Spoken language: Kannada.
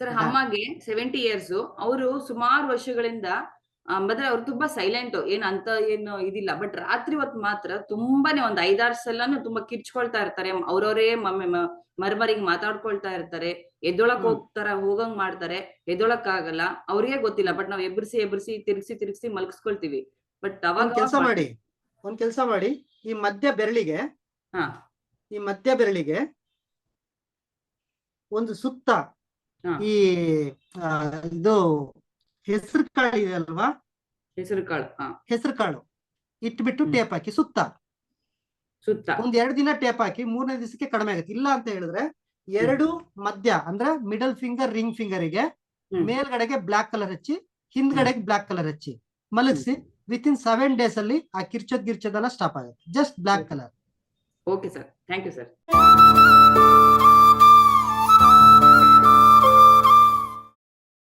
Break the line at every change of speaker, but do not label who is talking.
ಸರ್. ಅಮ್ಮಗೆ ಸೆವೆಂಟಿ ಇಯರ್ಸ್ ಅವರು ಸುಮಾರು ವರ್ಷಗಳಿಂದ ಅಂದ್ರೆ ಅವ್ರು ತುಂಬಾ ಸೈಲೆಂಟ್ ಏನ್ ಅಂತ ಏನು ಇದಿಲ್ಲ. ಬಟ್ ರಾತ್ರಿ ಹೊತ್ತು ಮಾತ್ರ ತುಂಬಾನೇ ಒಂದ್ ಐದಾರು ಸಲನು ತುಂಬಾ ಕಿರ್ಚ್ಕೊಳ್ತಾ ಇರ್ತಾರೆ. ಅವ್ರವರೇ ಮಮ್ಮಿ ಮರ್ಮರಿಗೆ ಮಾತಾಡ್ಕೊಳ್ತಾ ಇರ್ತಾರೆ. ಎದ್ದೊಳಕ್ ಹೋಗ್ತಾರ ಹೋಗಂಗ್ ಮಾಡ್ತಾರೆ. ಎದ್ದೊಳಕ್ ಆಗಲ್ಲ ಅವ್ರಿಗೆ ಗೊತ್ತಿಲ್ಲ. ಬಟ್ ನಾವ್ ಎಬ್ರಿಸಿ ಎಬ್ರಿಸಿ ತಿರ್ಗಿಸಿ ತಿರ್ಗಿಸಿ ಮಲ್ಗಿಸ್ಕೊಳ್ತೀವಿ ಬಟ್ ಅವಾಗ
ಕೆಲಸ ಮಾಡಿ. ಒಂದ್ ಕೆಲಸ ಮಾಡಿ. ಈ ಮಧ್ಯ ಬೆರಳಿಗೆ
ಹಾ.
ಈ ಮಧ್ಯ ಬೆರಳಿಗೆ ಒಂದು ಸುತ್ತ. ಈ ಇದು ಹೆಸರು ಕಾಳು ಇದೆ ಅಲ್ವಾ?
ಹೆಸರು ಕಾಳು
ಹೆಸರು ಕಾಳು. ಇಟ್ಬಿಟ್ಟು ಟೇಪ್ ಹಾಕಿ ಸುತ್ತ.
ಸುತ್ತ.
ಒಂದ್ ಎರಡು ದಿನ ಟೇಪ್ ಹಾಕಿ ಮೂರನೇ ದಿವಸಕ್ಕೆ ಕಡಿಮೆ ಆಗುತ್ತೆ. ಇಲ್ಲ ಅಂತ ಹೇಳಿದ್ರೆ ಎರಡು ಮಧ್ಯ ಅಂದ್ರೆ ಮಿಡಲ್ ಫಿಂಗರ್ ರಿಂಗ್ ಫಿಂಗರ್ಗೆ ಮೇಲ್ಗಡೆಗೆ ಬ್ಲಾಕ್ ಕಲರ್ ಹಚ್ಚಿ ಹಿಂದ್ಗಡೆಗೆ ಬ್ಲಾಕ್ ಕಲರ್ ಹಚ್ಚಿ ಮಲಗಿಸಿ ವಿತ್ ಇನ್ ಸೆವೆನ್ ಡೇಸ್ ಅಲ್ಲಿ ಆ ಕಿರ್ಚೋದ್ ಗಿರ್ಚೋದೆಲ್ಲ ಸ್ಟಾಪ್ ಆಗುತ್ತೆ. Just black colour
okay sir thank you sir